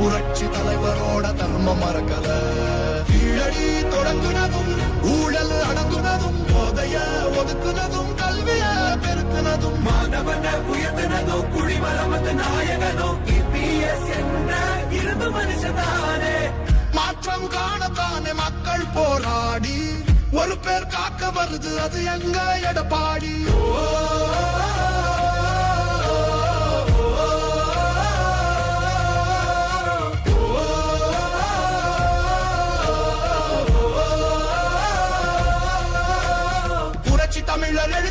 புரட்சி தலைவரோட தர்மம் மறக்கல. கீழடி தொடங்குனதும் ஊழல் அடங்குனதும் போதைய ஒதுக்குனதும் கல்விய பெருக்குனதும். மாணவன உயர்த்தினதோ குடிமரமத்து நாயகனோ இபிஎஸ் என்ற இரும்பு மனுஷனானே மாற்றம் காணத்தானே மக்கள் போராடி. ஒரு பேர் காக்க வருது அது எங்க எடப்பாடி. புரட்சி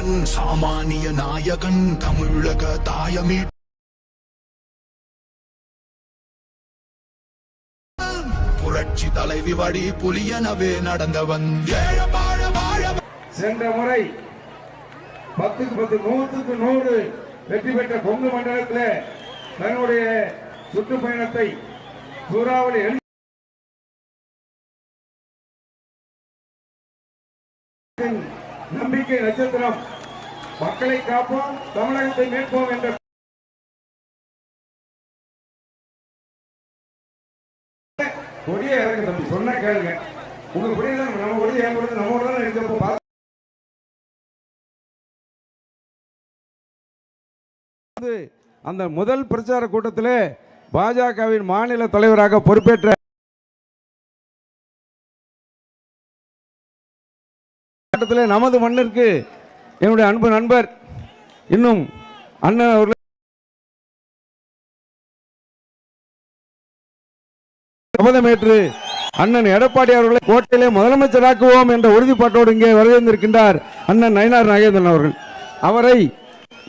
நாயகன் சாமானிய நாயகன் தமிழக தாயமீ. புரட்சி தலைவி வழி புலியனவே நடந்தவன். சென்ற முறை பத்துக்கு பத்து நூற்றுக்கு நூறு வெற்றி பெற்ற கொங்கு மண்டலத்தில் தன்னுடைய சுற்றுப்பயணத்தை சூறாவளி நம்பிக்கை நட்சத்திரம். மக்களை காப்போம் தமிழகத்தை மீட்போம் என்ற கொடியே இறங்க தம்பி சொன்ன கேளுங்க. உங்க உங்களுக்கு தான் நம்ம கொடியை ஏன் கொடுத்து நம்ம கூட இருக்கப்போ பார்த்து அந்த முதல் பிரச்சார கூட்டத்தில் பாஜகவின் மாநில தலைவராக பொறுப்பேற்ற மாவட்டத்தில் நமது மண்ணிற்கு என்னுடைய அன்பு நண்பர் இன்னும் அண்ணன் அவர்கள் சபதமேற்று அண்ணன் எடப்பாடி அவர்களை கோட்டையிலே முதலமைச்சராக்குவோம் என்ற உறுதிப்பாட்டோடு இங்கே வரவேந்திருக்கின்றார் அண்ணன் நயினார் நாகேந்திரன் அவர்கள். அவரை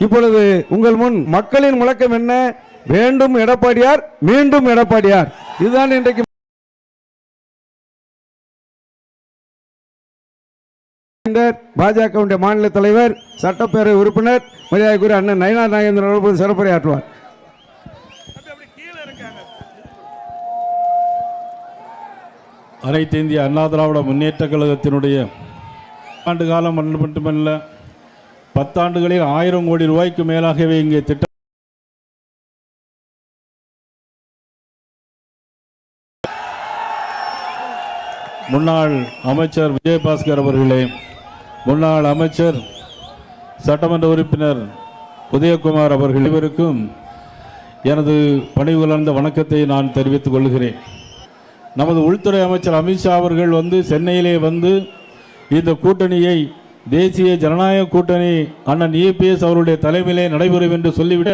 இப்பொழுது உங்கள் முன் மக்களின் முழக்கம் என்ன? வேண்டும் எடப்பாடியார் மீண்டும் எடப்பாடியார். இதுதான் இன்றைக்கு பாஜகவுடைய மாநில தலைவர் சட்டப்பேரவை உறுப்பினர் மரியாதைக்குரிய அண்ணன் நயனா நாகேந்திரன் அவர்கள் சிறப்புரையாற்றுவார். அனைத்து இந்திய அண்ணா திராவிட முன்னேற்ற கழகத்தினுடைய ஆண்டு காலம் மட்டுமல்ல பத்தாண்டுகளில் ஆயிரம் கோடி ரூபாய்க்கு மேலாகவே இங்கே திட்டம் முன்னாள் அமைச்சர் விஜயபாஸ்கர் அவர்களே முன்னாள் அமைச்சர் சட்டமன்ற உறுப்பினர் உதயகுமார் அவர்கள் இருவருக்கும் எனது பணிவுலர்ந்த வணக்கத்தை நான் தெரிவித்துக் கொள்கிறேன். நமது உள்துறை அமைச்சர் அமித்ஷா அவர்கள் வந்து சென்னையிலே வந்து இந்த கூட்டணியை தேசிய ஜனநாயக கூட்டணி அண்ணன் இபிஎஸ் அவருடைய தலைமையிலே நடைபெறும் என்று சொல்லிவிட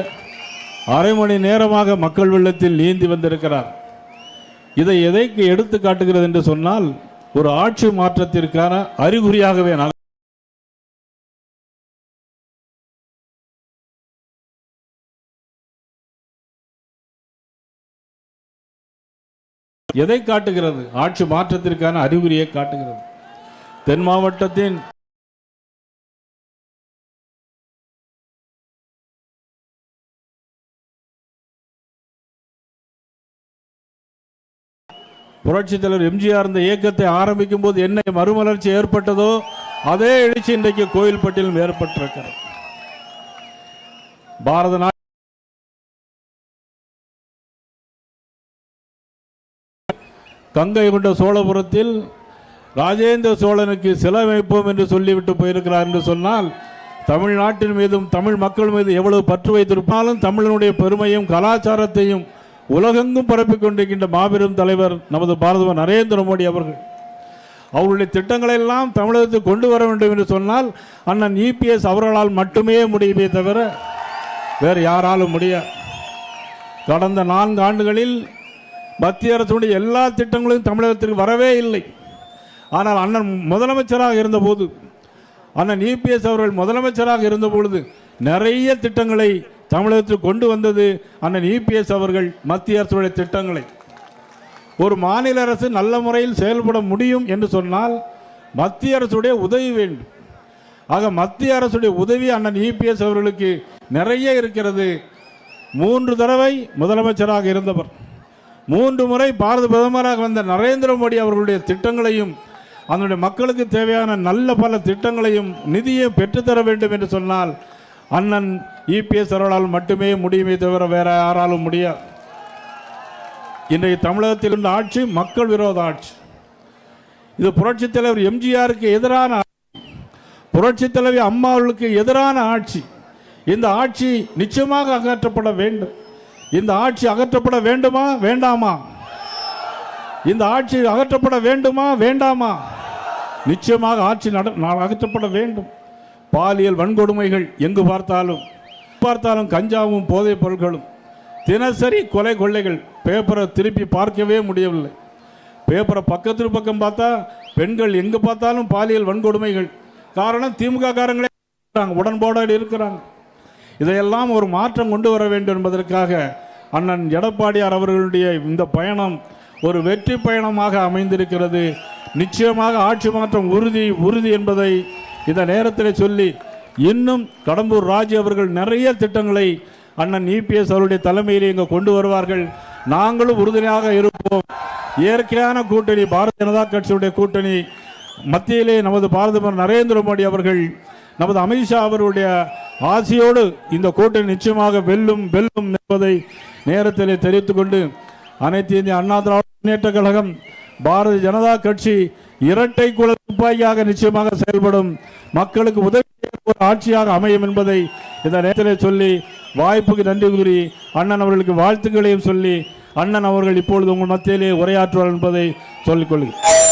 அரை மணி நேரமாக மக்கள் வெள்ளத்தில் நீந்தி வந்திருக்கிறார். இதை எதைக்கு எடுத்து காட்டுகிறது என்று சொன்னால் ஒரு ஆட்சி மாற்றத்திற்கான அறிகுறியாகவே நான் எதை காட்டுகிறது? ஆட்சி மாற்றத்திற்கான அறிகுறியை காட்டுகிறது. தென் மாவட்டத்தின் புரட்சித் தலைவர் எம்ஜிஆர் இந்த இயக்கத்தை ஆரம்பிக்கும் போது என்ன மறுமலர்ச்சி ஏற்பட்டதோ அதே எழுச்சி இன்றைக்கு கோயில்பட்டியிலும் ஏற்பட்டிருக்கிறது. பாரத நாட்டு கங்கை கொண்ட சோழபுரத்தில் ராஜேந்திர சோழனுக்கு சிலை வைப்போம் என்று சொல்லிவிட்டு போயிருக்கிறார் என்று சொன்னால் தமிழ்நாட்டின் மீதும் தமிழ் மக்கள் மீது எவ்வளவு பற்று வைத்திருப்பாலும் தமிழனுடைய பெருமையும் கலாச்சாரத்தையும் உலகெங்கும் பரப்பிக் கொண்டிருக்கின்ற மாபெரும் தலைவர் நமது பாரதவர் நரேந்திர மோடி அவர்கள். அவருடைய திட்டங்களை எல்லாம் தமிழகத்துக்கு கொண்டு வர வேண்டும் என்று சொன்னால் அண்ணன் இபிஎஸ் அவர்களால் மட்டுமே முடியுமே தவிர வேறு யாராலும் முடியாது கடந்த நான்கு ஆண்டுகளில் மத்திய அரசுடைய எல்லா திட்டங்களும் தமிழகத்திற்கு வரவே இல்லை. ஆனால் அண்ணன் முதலமைச்சராக இருந்தபோது அண்ணன் இபிஎஸ் அவர்கள் முதலமைச்சராக இருந்த பொழுது நிறைய திட்டங்களை தமிழகத்தில் கொண்டு வந்தது அண்ணன் இபிஎஸ் அவர்கள் மத்திய அரசுடைய திட்டங்களை. ஒரு மாநில அரசு நல்ல முறையில் செயல்பட முடியும் என்று சொன்னால் மத்திய அரசுடைய உதவி வேண்டும். ஆக மத்திய அரசுடைய உதவி அண்ணன் இபிஎஸ் அவர்களுக்கு நிறைய இருக்கிறது. மூன்று தடவை முதலமைச்சராக இருந்தவர். மூன்று முறை பாரத பிரதமராக வந்த நரேந்திர மோடி அவர்களுடைய திட்டங்களையும் அதனுடைய மக்களுக்கு தேவையான நல்ல பல திட்டங்களையும் நிதியை பெற்றுத்தர வேண்டும் என்று சொன்னால் அண்ணன் இபிஎஸ் அவர்களால் மட்டுமே முடியுமே தவிர வேற யாராலும் முடியாது இன்றைக்கு தமிழகத்தில் உள்ள ஆட்சி மக்கள் விரோத ஆட்சி இது புரட்சித் தலைவர் எம்ஜிஆருக்கு எதிரான ஆட்சி. புரட்சித் தலைவி அம்மா அவர்களுக்கு எதிரான ஆட்சி இந்த ஆட்சி நிச்சயமாக அகற்றப்பட வேண்டும் இந்த ஆட்சி அகற்றப்பட வேண்டுமா? வேண்டாமா? இந்த ஆட்சி அகற்றப்பட வேண்டுமா? வேண்டாமா? நிச்சயமாக ஆட்சி நட நா- அகற்றப்பட வேண்டும். பாலியல் வன்கொடுமைகள் எங்கு பார்த்தாலும் பார்த்தாலும் கஞ்சாவும் போதைப் பொருட்களும். தினசரி கொலை கொள்ளைகள் பேப்பரை திருப்பி பார்க்கவே முடியவில்லை. பேப்பரை பக்கத்து பக்கம் பார்த்தா பெண்கள் எங்கே பார்த்தாலும் பாலியல் வன்கொடுமைகள். காரணம் திமுக காரங்களே இருக்கிறாங்க, உடன்பாடோடு இருக்கிறாங்க. இதையெல்லாம் ஒரு மாற்றம் கொண்டு வர வேண்டும் என்பதற்காக அண்ணன் எடப்பாடியார் அவர்களுடைய இந்த பயணம் ஒரு வெற்றி பயணமாக அமைந்திருக்கிறது. நிச்சயமாக ஆட்சி மாற்றம் உறுதி உறுதி என்பதை இந்த நேரத்தில் சொல்லி இன்னும் கடம்பூர் ராஜு அவர்கள் நிறைய திட்டங்களை அண்ணன் இபிஎஸ் அவருடைய தலைமையில் இங்கே கொண்டு வருவார்கள். நாங்களும் உறுதுணையாக இருப்போம். இயற்கையான கூட்டணி பாரதிய ஜனதா கட்சியுடைய கூட்டணி மத்தியிலே நமது பாரத நரேந்திர மோடி அவர்கள் நமது அமித்ஷா அவருடைய ஆசையோடு இந்த கூட்டணி நிச்சயமாக வெல்லும் வெல்லும் என்பதை நேரத்திலே தெரிவித்துக் கொண்டு அனைத்து இந்திய அண்ணா திராவிட முன்னேற்ற கழகம் பாரதிய ஜனதா கட்சி இரட்டை குல துப்பாக்கியாக நிச்சயமாக செயல்படும் மக்களுக்கு உதவி ஒரு ஆட்சியாக அமையும் என்பதை இந்த நேரத்திலே சொல்லி வாய்ப்புக்கு நன்றி கூறி அண்ணன் அவர்களுக்கு வாழ்த்துக்களையும் சொல்லி அண்ணன் அவர்கள் இப்பொழுது உங்கள் மத்தியிலே உரையாற்றுவார் என்பதை சொல்லிக் கொள்கிறேன்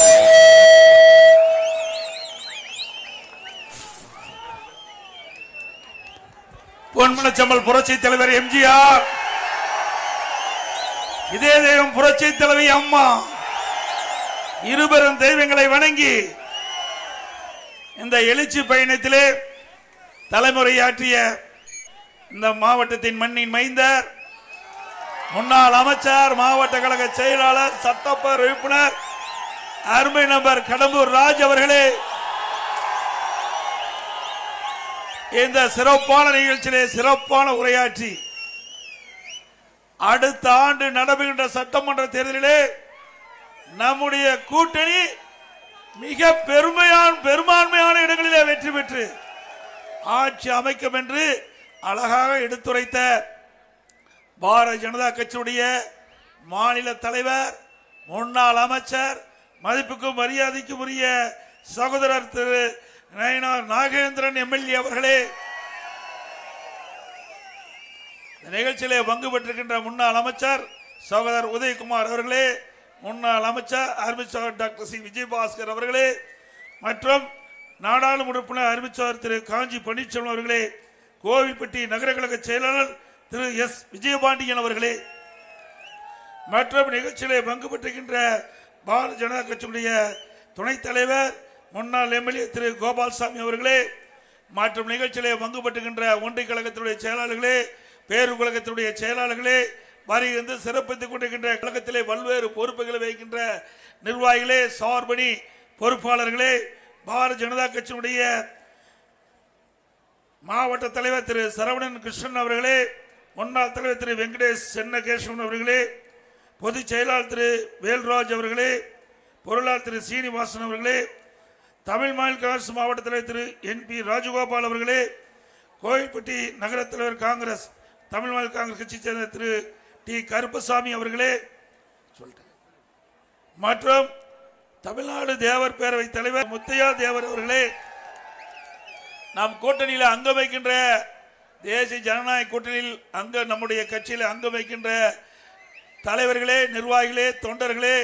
பொன்மனச்சம்மல் புரட்சி தலைவர் எம்ஜிஆர். இதே தெய்வம் புரட்சி தலைவி அம்மா. இருபெரும் தெய்வங்களை வணங்கி இந்த எழுச்சி பயணத்திலே தலைமுறையாற்றிய இந்த மாவட்டத்தின் மண்ணின் மைந்தர் முன்னாள் அமைச்சர் மாவட்ட கழக செயலாளர் சட்டப்பர் உறுப்பினர் அருமை நபர் கடம்பூர் ராஜ் அவர்களே இந்த சிறப்பான நிகழ்ச்சியிலே சிறப்பான உரையாற்றி அடுத்த ஆண்டு நடைபெறுகின்ற சட்டமன்ற தேர்தலிலே நம்முடைய கூட்டணி மிக பெருமையான பெரும்பான்மையான இடங்களிலே வெற்றி பெற்று ஆட்சி அமைக்கும் என்று அழகாக எடுத்துரைத்த பாரதிய ஜனதா கட்சியுடைய மாநில தலைவர் முன்னாள் அமைச்சர் மதிப்புக்கும் மரியாதைக்கும் உரிய சகோதரர் திரு நயனார் நாகேந்திரன் எம்எல்ஏ அவர்களே நிகழ்ச்சியிலே பங்கு பெற்றிருக்கின்ற முன்னாள் அமைச்சர் சகோதரர் உதயகுமார் அவர்களே முன்னாள் அமைச்சர் அறிவிச்சவர் டாக்டர் சி. விஜயபாஸ்கர் அவர்களே மற்றும் நாடாளுமன்ற உறுப்பினர் அறிவிச்சவர் திரு. காஞ்சி பன்னீர்செல்வம் அவர்களே கோவில்பட்டி நகர கழக செயலாளர் திரு. எஸ். விஜயபாண்டியன் அவர்களே மற்றும் நிகழ்ச்சியிலே பங்கு பெற்றிருக்கின்ற பாரதிய ஜனதா கட்சியுடைய துணைத் தலைவர் முன்னாள் எம்எல்ஏ திரு கோபால்சாமி அவர்களே மற்றும் நிகழ்ச்சியிலே பங்கு பெற்றுகின்ற ஒன்றிய கழகத்தினுடைய செயலாளர்களே பேரு கழகத்தினுடைய செயலாளர்களே வருகின்ற சிறப்பித்துக் கொண்டிருக்கின்ற கழகத்திலே பல்வேறு பொறுப்புகளை வகிக்கின்ற நிர்வாகிகளே சார்பணி பொறுப்பாளர்களே பாரதிய ஜனதா கட்சியினுடைய மாவட்ட தலைவர் திரு சரவணன் கிருஷ்ணன் அவர்களே முன்னாள் தலைவர் திரு வெங்கடேஷ் சென்னகேசவன் அவர்களே பொதுச் செயலாளர் திரு வேல்ராஜ் அவர்களே பொருளாளர் திரு சீனிவாசன் அவர்களே தமிழ் மாநில காங்கிரஸ் மாவட்ட தலைவர் திரு என் பி ராஜகோபால் அவர்களே கோயில்பட்டி நகர தலைவர் காங்கிரஸ் தமிழ் மாநில காங்கிரஸ் கட்சியை சேர்ந்த திரு டி. கருப்பசாமி அவர்களே சொல்லிட்டேன் மற்றும் தமிழ்நாடு தேவர் பேரவை தலைவர் முத்தையா தேவர் அவர்களே நாம் கூட்டணியில் அங்கம் வைக்கின்ற தேசிய ஜனநாயக கூட்டணியில் அங்க நம்முடைய கட்சியில் அங்கம் வைக்கின்ற தலைவர்களே நிர்வாகிகளே தொண்டர்களே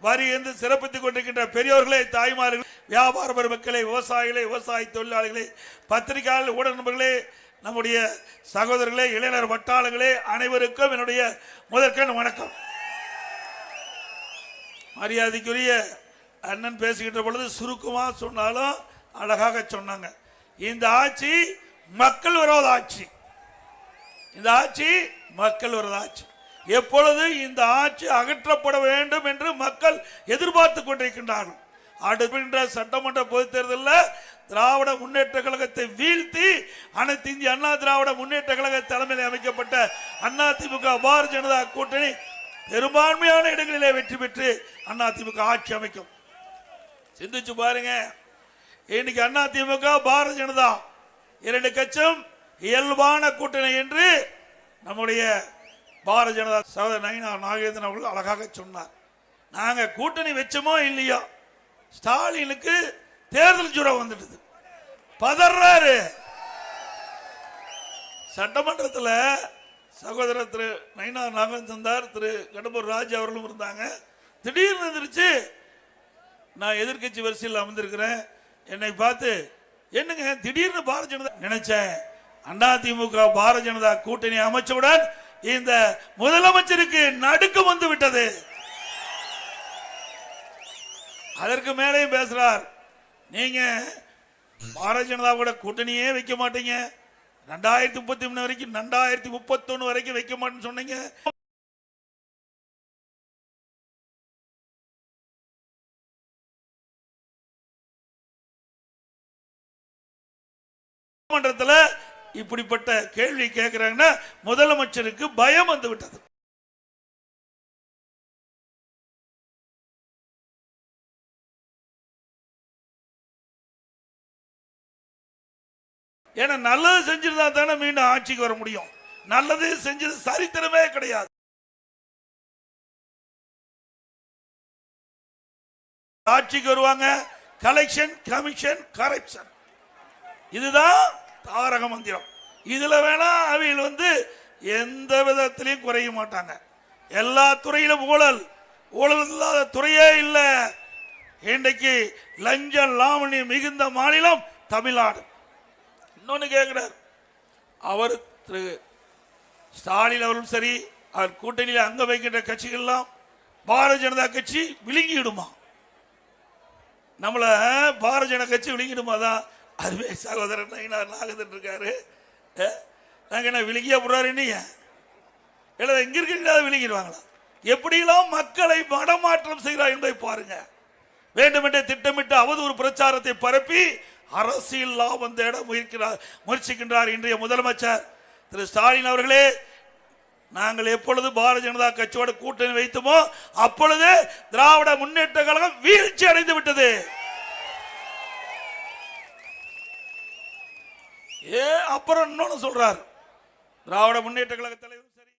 வரி என்று சிறப்பித்துக் கொண்டிருக்கின்ற பெரியோர்களே தாய்மார்கள் வியாபார பெருமக்களே விவசாயிகளே விவசாய தொழிலாளிகளே பத்திரிகையாளர் ஊடக நண்பர்களே நம்முடைய சகோதரர்களே இளைஞர் வட்டாளங்களே அனைவருக்கும் என்னுடைய முதற்கண் வணக்கம். மரியாதைக்குரிய அண்ணன் பேசுகின்ற பொழுது சுருக்கமாக சொன்னாலும் அழகாக சொன்னாங்க. இந்த ஆட்சி மக்கள் விரோத ஆட்சி. இந்த ஆட்சி மக்கள் விரோத ஆட்சி. எப்பொழுது இந்த ஆட்சி அகற்றப்பட வேண்டும் என்று மக்கள் எதிர்பார்த்து கொண்டிருக்கின்றார்கள். அடுக்கின்ற சட்டமன்ற பொதுத் தேர்தலில் திராவிட முன்னேற்ற கழகத்தை வீழ்த்தி அனைத்து இந்திய அண்ணா திராவிட முன்னேற்ற கழக தலைமையில் அமைக்கப்பட்ட அண்ணா திமுக பாரதிய ஜனதா கூட்டணி பெரும்பான்மையான இடங்களிலே வெற்றி பெற்று அண்ணா திமுக ஆட்சி அமைக்கும். சிந்திச்சு பாருங்க. இன்னைக்கு அண்ணா திமுக பாரதிய ஜனதா இரண்டு கட்சியும் இயல்பான கூட்டணி என்று நம்முடைய பாரதிய ஜனதா சகோதரர் நயினார் நாகேந்திரன் அவர்கள் அழகாக சொன்னார். நாங்கள் கூட்டணி வச்சோமோ இல்லையோ ஸ்டாலினுக்கு தேர்தல் ஜுரம் வந்துடுது. பதறாரு. சட்டமன்றத்தில் சகோதரர் திரு நயினார் நாகேந்திரந்தார் திரு கடம்பூர் ராஜ் அவர்களும் இருந்தாங்க. திடீர்னு எந்திரிச்சு நான் எதிர்க்கட்சி வரிசையில் அமர்ந்திருக்கிறேன். என்னை பார்த்து என்னங்க திடீர்னு பாரதிய ஜனதா நினைச்சேன். அதிமுக திமுக பாரதிய ஜனதா கூட்டணி அமைச்சவுடன் இந்த முதலமைச்சருக்கு நடுக்கம் வந்து விட்டது. அதற்கு மேலேயும் பேசுறார். நீங்க பாரதிய ஜனதா கூட கூட்டணியே வைக்க மாட்டீங்க. ரெண்டாயிரத்தி முப்பத்தி மூணு வரைக்கும் ரெண்டாயிரத்தி முப்பத்தொன்னு வரைக்கும் வைக்க மாட்டேன்னு சொன்னீங்க. மன்றத்தில் இப்படிப்பட்ட கேள்வி கேட்கிறாங்கன்னா முதலமைச்சருக்கு பயம் வந்து விட்டது. ஏன்னா நல்லது செஞ்சிருந்தா தானே மீண்டும் ஆட்சிக்கு வர முடியும். நல்லது செஞ்சது சரித்திரமே கிடையாது. ஆட்சிக்கு வருவாங்க. கலெக்ஷன் கமிஷன் கரப்ஷன் இதுதான் தாரக மந்திரம். இதுல வேணா அவையில் வந்து எந்த விதத்திலையும் குறைய மாட்டாங்க. எல்லா துறையிலும் ஊழல். ஊழல் இல்லாத துறையே இல்லை. இன்றைக்கு லஞ்சம் லாவணி மிகுந்த மாநிலம் தமிழ்நாடு. இன்னொன்னு கேட்குறார் அவர் திரு ஸ்டாலின் அவரும் சரி அவர் கூட்டணியில் அங்க வைக்கின்ற கட்சிகள்லாம் பாரதிய ஜனதா கட்சி விழுங்கிடுமா? நம்மள பாரதிய ஜனதா கட்சி விழுங்கிடுமா தான் அதுவே சகோதரன் நயினார் நாகதன் இருக்காரு நாங்கள் என்ன விழுகியா போடுறாரு நீங்க? இல்லை எங்கே இருக்கிறீங்களா விழுங்கிடுவாங்களா? எப்படியெல்லாம் மக்களை மடமாற்றம் செய்கிறார் என்பதை பாருங்க. வேண்டுமென்றே திட்டமிட்டு அவதூறு பிரச்சாரத்தை பரப்பி அரசியல் லாபம் தேட முயற்கிறார் முயற்சிக்கின்றார் இன்றைய முதலமைச்சர். திரு ஸ்டாலின் அவர்களே நாங்கள் எப்பொழுது பாரதிய ஜனதா கட்சியோட கூட்டணி வைத்தோமோ அப்பொழுது திராவிட முன்னேற்ற கழகம் வீழ்ச்சி அடைந்து விட்டது. ஏ அப்புறம் இன்னொன்னு சொல்றாரு. திராவிட முன்னேற்ற கழக தலைவரும் சரி.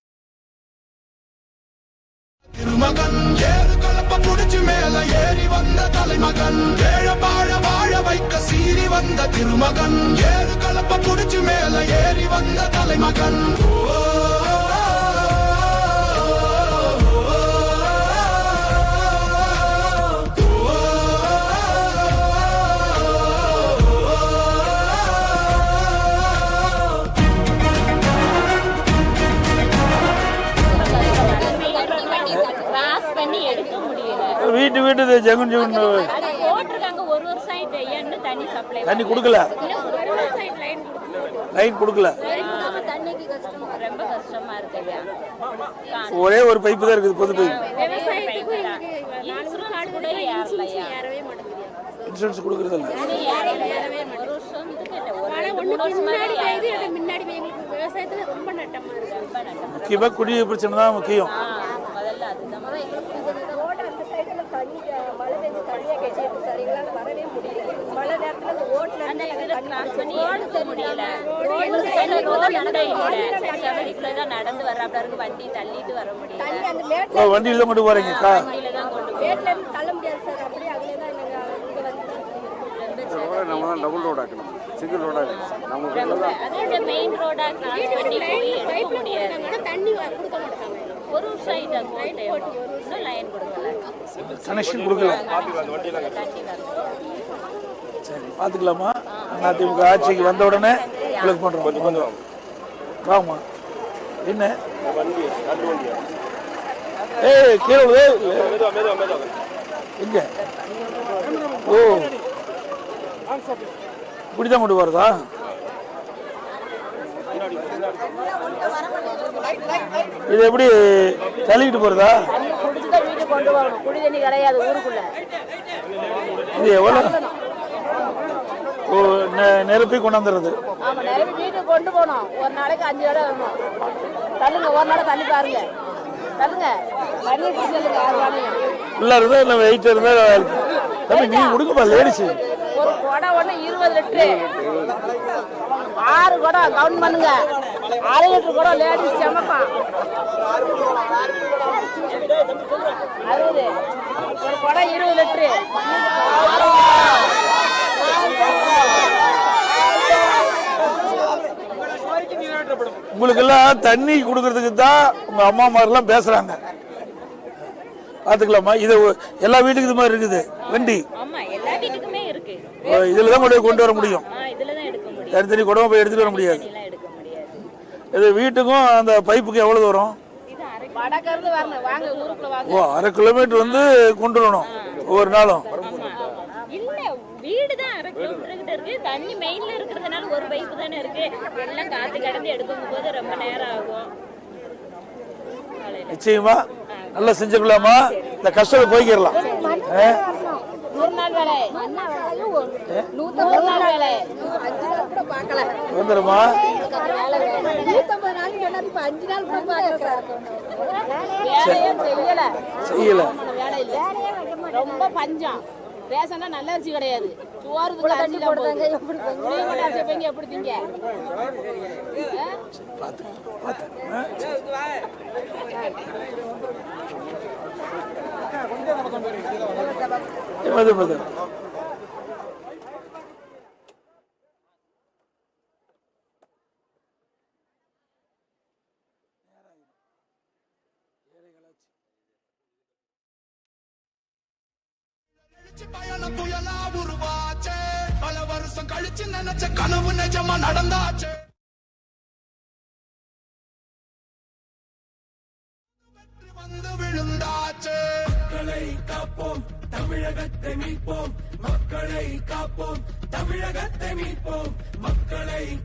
திருமகன் ஏறு கலப்ப புடிச்சு மேல ஏறி வந்த தலைமகன் ஏழ பாழ வாழ வைக்க சீறி வந்த திருமகன் ஏறு கலப்ப புடிச்சு மேல ஏறி வந்த தலைமகன். ஜெகன் ஜெகன் அது போட்டிருக்காங்க. ஒரு ஒரு சைடு என்ன தண்ணி சப்ளை தண்ணி கொடுக்கல. ஒரு ஒரு சைடு லைன் லைன் கொடுக்கல. தண்ணிக்கு கஷ்டம் ரொம்ப கஷ்டமா இருக்கு ஐயா ஒரே ஒரு பைப்பு தான் இருக்குது பொது பைப்பு விவசாயத்துக்கு இன்சூரன்ஸ் கூட கொடுக்கறது இல்லை. ஒரு வருஷம் இதுக்கு இல்லை ஒரு ரெண்டு மூணு வருஷம் மாதிரி ஆயிடுச்சு. முன்னாடி எங்களுக்கு விவசாயத்துல ரொம்ப நட்டமா இருக்கு ரொம்ப நட்டம் முக்கியமாக குடிநீர் பிரச்சனை தான் முக்கியம் ஆ, முதல்ல அதுதான் ரோடு அந்த சைடுல தண்ணி மழை பெஞ்சு தண்ணியா கட்டிட்டு சார் எங்களால வரவே முடியல நேரத்துல ஓட்டுல அந்த இதுல கிராஸ் பண்ணி முடியல? தான் நடந்து வர்றாப்ல இருக்கு வண்டி தள்ளிட்டு வர முடியல. வண்டியில் கொண்டு போறீங்கக்கா வண்டியில தான் கொண்டு போய் மேட்ல இருந்து தள்ள முடியாது சார். அப்படியே அதுல தான் நாங்க இங்க வந்து நம்ம தான் டபுள் ரோட் ஆக்கணும். சிங்கிள் ரோட் அது மெயின் ரோடா கிராஸ் பண்ணி போய் எடுக்க முடியாது. ஆனா தண்ணி கொடுக்க மாட்டாங்க. ஒரு வருஷம் போட்டு இன்னும் லைன் கொடுக்கல கனெக்ஷன் கொடுக்கல தண்ணி வரல சரி பார்த்துக்கலாமா? அதிமுக ஆட்சிக்கு வந்த உடனே உங்களுக்கு பண்றோம். கொஞ்சம் கொஞ்சம். வாங்கம்மா என்ன? ஏய் கீழே. எங்க? ஓ. இப்படிதான் கொண்டு போறதா? இது எப்படி தள்ளிக்கிட்டு போறதா? இது எவ்வளோ நிரப்பி கொண்டாந்துருது கொண்டு போனோம் ஒரு நாளைக்கு அஞ்சு தடவை வரணும் தள்ளுங்க ஒரு நாளை தள்ளி பாருங்க தள்ளுங்க தண்ணி இருந்தால் இல்லை வெயிட் இருந்தால் தம்பி நீ கொடுக்கப்பா லேடிஸ் ஒரு குடம் ஒன்று இருபது லிட்டரு. ஆறு குடம் கவுண்ட் பண்ணுங்க. அரை லிட்டர் குடம் லேடிஸ் சமைப்பான் அறுபது. ஒரு குடம் இருபது லிட்டரு. உங்களுக்கு எல்லாம் தண்ணி கொடுக்கறதுக்கு தான் உங்க அம்மா மாதிரிலாம் பேசுறாங்க. பாத்துக்கலாமா? இது எல்லா வீட்டுக்கும் இது மாதிரி இருக்குது. வண்டி. ஆமா எல்லா வீட்டுக்குமே இருக்கு. ஓ, இதுல தான் கொண்டு கொண்டு வர முடியும். இதுல தான் எடுக்க முடியும். தனித்தனி குடம்பு போய் எடுத்துட்டு வர முடியாது. இது வீட்டுக்கும் அந்த பைப்புக்கு எவ்வளவு தூரம்? ஓ அரை கிலோமீட்டர் வந்து கொண்டு வரணும் ஒவ்வொரு நாளும். வீடு தான் அரை கிலோமீட்டர் கிட்ட இருக்கு. தண்ணி மெயின்ல இருக்கிறதுனால ஒரு பைப்பு தானே இருக்கு. எல்லாம் காத்து கடந்து எடுக்கும் போது ரொம்ப நேரம் ஆகும். நிச்சயமா. நல்லா செஞ்சுக்கலாமா? இந்த கஷ்டத்தை போய்க்கிடலாம்? நூறு நாள் வேலை. நூறு நாள் வேலை. வேலையே செய்யல. செய்யல. வேலை இல்ல ரொம்ப பஞ்சம். ரேஷன்ல நல்ல அரிசி கிடையாது. சோறுக்கு அரிசி தான் போடுதாங்க எப்படி எப்படி திங்க? மது மது. பல வருஷம் கழிச்சு நினைச்ச கனவு நிஜமா நடந்தாச்சே. வந்து விழுந்தாச்சே. மக்களை காப்போம் தமிழகத்தை மீட்போம். மக்களை காப்போம் தமிழகத்தை மீட்போம். மக்களை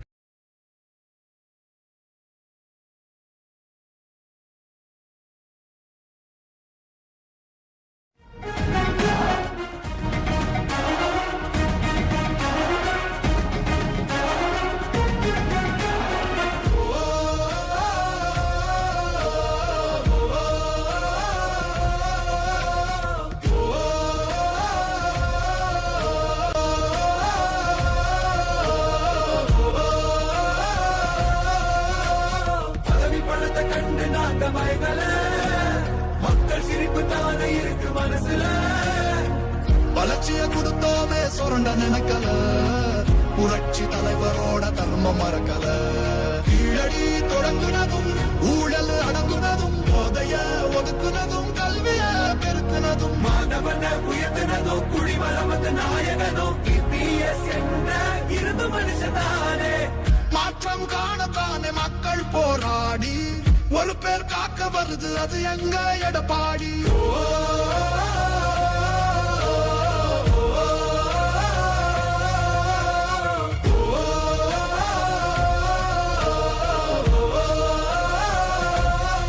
மாணவன உயர்த்தினதோ குடிமரமத்து நாயகனோ பிபிஎஸ் என்ற இரும்பு மனுஷதானே. மாற்றம் காணத்தானே மக்கள் போராடி. ஒரு பேர் காக்க வருது அது எங்க எடப்பாடி? ஓ